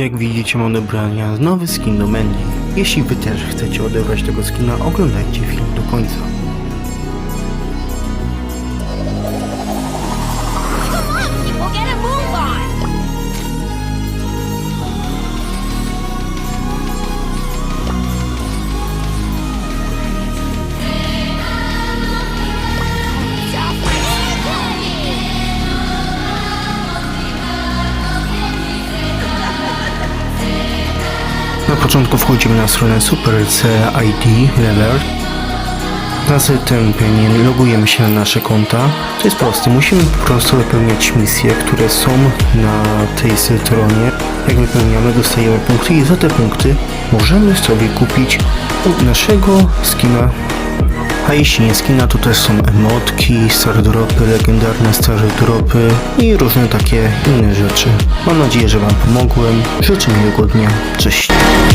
Jak widzicie mam odebrania nowy skin do Mandy. Jeśli wy też chcecie odebrać tego skina, oglądajcie film do końca. Początku wchodzimy na stronę Super CID Level. Następnie logujemy się na nasze konta. To jest proste, musimy po prostu wypełniać misje, które są na tej stronie. Jak wypełniamy, dostajemy punkty i za te punkty możemy sobie kupić naszego skina. A jeśli nie skina, to też są emotki, star dropy, legendarne stare dropy i różne takie inne rzeczy. Mam nadzieję, że Wam pomogłem. Życzę miłego dnia. Cześć.